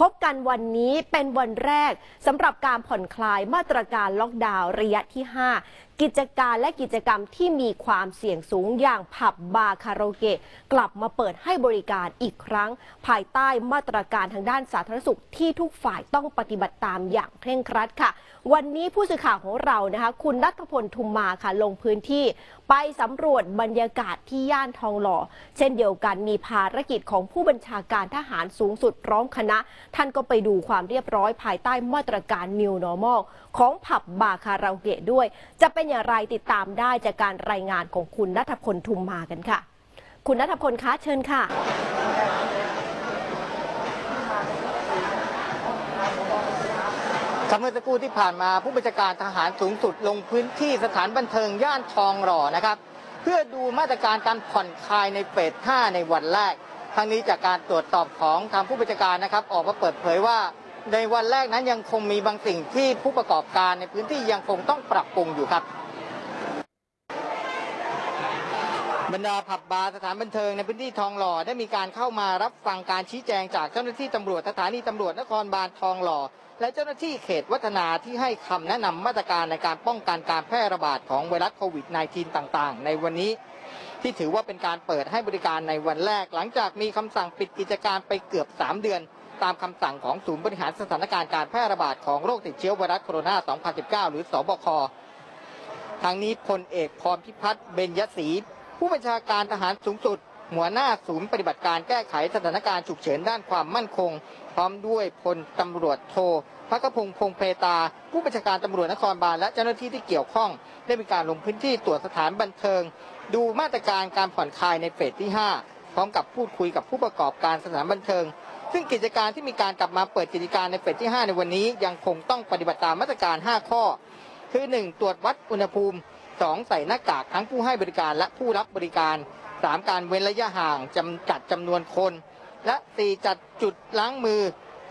พบกันวันนี้เป็นวันแรกสำหรับการผ่อนคลายมาตรการล็อกดาวน์ระยะที่ 5 กิจการและกิจกรรมที่มีความเสี่ยงสูงอย่างผับบาร์คาราโอเกะกลับมาเปิดให้บริการอีกครั้ง ภายใต้มาตรการทางด้านสาธารณสุขที่ทุกฝ่ายต้องปฏิบัติตามอย่างเคร่งครัดค่ะ วันนี้ผู้สื่อข่าวของเรานะคะ คุณนัทพลทุมมาค่ะลงพื้นที่ ไปสำรวจบรรยากาศที่ย่านทองหล่อ เช่นเดียวกันมีภารกิจของผู้บัญชาการทหารสูงสุดร้อมคณะ ท่านก็ไปดูความเรียบร้อย ภายใต้มาตรการ New Normal ของผับบาร์คาราโอเกะด้วย จะเป็นอย่างไรติดตามได้จากการรายงานของคุณนัทพลทุมมากันค่ะ คุณนัทพลคะเชิญค่ะ ครับเมื่อสักครู่ที่ผ่านมาผู้บัญชาการทหารสูงสุดลงพื้นที่สถานบันเทิงย่านทองหล่อนะครับ เพื่อดูมาตรการการผ่อนคลายในเฟส5ในวันแรก ทั้งนี้จากการตรวจสอบของทางผู้บัญชาการนะครับ ออกมาเปิดเผยว่า ในวันแรกนั้นยังคงมีบางสิ่งที่ผู้ประกอบการในพื้นที่ยังคงต้องปรับปรุงอยู่ครับ บรรดาผับบาร์สถานบันเทิงในพื้นที่ทองหล่อได้มีการเข้ามารับฟังการชี้แจงจากเจ้าหน้าที่ตำรวจสถานีตำรวจนครบาลทองหล่อและเจ้าหน้าที่เขตวัฒนาที่ให้คำแนะนำมาตรการในการป้องกันการแพร่ระบาดของไวรัสโควิด -19 ต่าง ๆ ในวันนี้ที่ถือว่าเป็นการเปิดให้บริการในวันแรก หลังจากมีคำสั่งปิดกิจการไปเกือบ 3 เดือน ตามคำสั่งของศูนย์บริหารสถานการณ์การแพร่ระบาดของโรคติดเชื้อไวรัสโคโรนา 2019 หรือสบค ทางนี้พลเอกพรพิพัฒน์เบญยศรีผู้บัญชาการทหารสูงสุด หัวหน้าศูนย์ปฏิบัติการแก้ไขสถานการณ์ฉุกเฉินด้านความมั่นคง พร้อมด้วยพลตำรวจโทพักพงศ์พงเพตา ผู้บัญชาการตำรวจนครบาลและเจ้าหน้าที่ที่เกี่ยวข้อง ได้มีการลงพื้นที่ตรวจสถานบันเทิง ดูมาตรการการผ่อนคลายในเฟสที่ 5 พร้อมกับพูดคุยกับผู้ประกอบการสถานบันเทิง ซึ่งกิจการที่มีการกลับมาเปิดกิจการในเฟสที่ 5 ในวันนี้ยังคงต้องปฏิบัติตามมาตรการ 5 ข้อ คือ 1. ตรวจวัดอุณหภูมิ 2. ใส่หน้ากากทั้งผู้ให้บริการและผู้รับบริการ 3. การเว้นระยะห่างจำกัดจำนวนคน และ 4. จัดจุดล้างมือ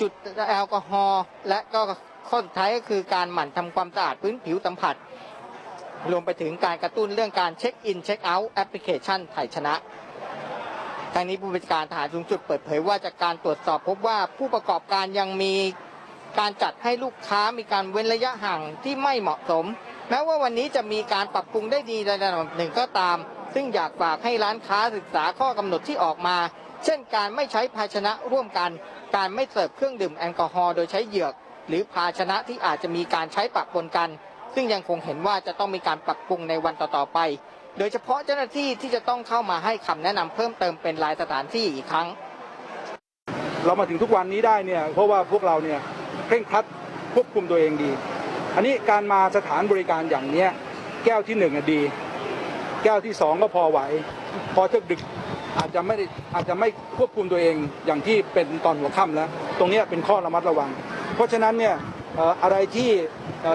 จุดแอลกอฮอล์และก็ข้อสุดท้ายก็คือการหมั่นทำความสะอาดพื้นผิวสัมผัส รวมไปถึงการกระตุ้นเรื่องการเช็คอินเช็คเอาท์แอปพลิเคชันไทยชนะ ทางนี้ผู้บัญชาการทหารสูงสุดเปิดเผยว่าจากการตรวจสอบพบว่าผู้ประกอบการยังมีการจัดให้ลูกค้ามีการเว้นระยะห่างที่ไม่เหมาะสม แม้ว่าวันนี้จะมีการปรับปรุงได้ดีในระดับหนึ่งก็ตาม ซึ่งอยากฝากให้ร้านค้าศึกษาข้อกำหนดที่ออกมา เช่นการไม่ใช้ภาชนะร่วมกัน การไม่เสิร์ฟเครื่องดื่มแอลกอฮอล์โดยใช้เหยือก หรือภาชนะที่อาจจะมีการใช้ปะปนกัน ซึ่งยังคงเห็นว่าจะต้องมีการปรับปรุงในวันต่อๆไป โดยเฉพาะเจ้าหน้าที่ที่จะต้องเข้ามาให้คำแนะนำเพิ่มเติมเป็นรายสถานที่อีกครั้ง เรามาถึงทุกวันนี้ได้เนี่ยเพราะว่าพวกเราเนี่ยเคร่งครัดควบคุมตัวเองดี อันนี้การมาสถานบริการอย่างเนี้ยแก้วที่หนึ่งอดี แก้วที่สองก็พอไหว พอจะดึกอาจจะไม่อาจจะไม่ควบคุมตัวเองอย่างที่เป็นตอนหัวค่ำแล้ว ตรงนี้เป็นข้อระมัดระวัง เพราะฉะนั้นเนี่ยอะไรที่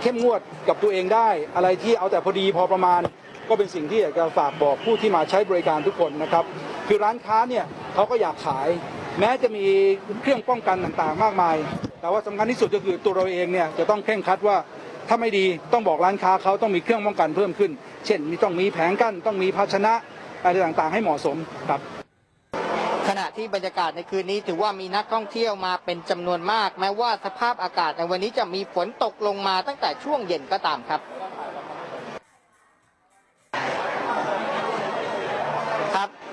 เข้มงวดกับตัวเองได้ อะไรที่เอาแต่พอดีพอประมาณ ก็เป็นสิ่งที่อยากจะฝากบอกผู้ที่มาใช้บริการทุกคนนะครับคือร้านค้าเนี่ยเขาก็อยากขาย แม้จะมีเครื่องป้องกันต่างๆ มากมาย แต่ว่าสำคัญที่สุดก็คือตัวเราเองเนี่ยจะต้องเคร่งครัดว่าถ้าไม่ดีต้องบอกร้านค้าเขาต้องมีเครื่องป้องกันเพิ่มขึ้น เช่นมีต้องมีแผงกั้นต้องมีภาชนะอะไรต่างๆ ให้เหมาะสมครับขณะที่บรรยากาศในคืนนี้ถือว่ามีนักท่องเที่ยวมาเป็นจำนวนมาก แม้ว่าสภาพอากาศในวันนี้จะมีฝนตกลงมาตั้งแต่ช่วงเย็นก็ตามครับ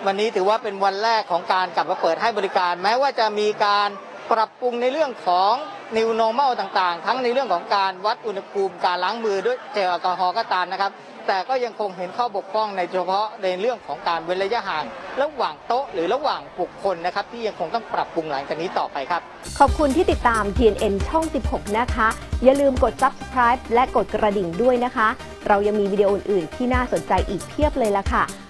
วันนี้ถือว่าเป็นวันแรกของการกลับมาเปิดให้บริการ แม้ว่าจะมีการปรับปรุงในเรื่องของ New Normal ต่างๆ ทั้งในเรื่องของการวัดอุณหภูมิการล้างมือด้วยเจลแอลกอฮอล์ก็ตามนะครับ แต่ก็ยังคงเห็นข้อบกพร่องในเฉพาะในเรื่องของการเว้นระยะห่าง ระหว่างโต๊ะหรือระหว่างบุคคลนะครับ ที่ยังคงต้องปรับปรุงหลังจากนี้ต่อไปครับ ขอบคุณที่ติดตาม TNN ช่อง 16 นะคะ อย่าลืมกด subscribe และกดกระดิ่งด้วยนะคะ เรายังมีวิดีโออื่นๆที่น่าสนใจอีกเพียบเลยละค่ะ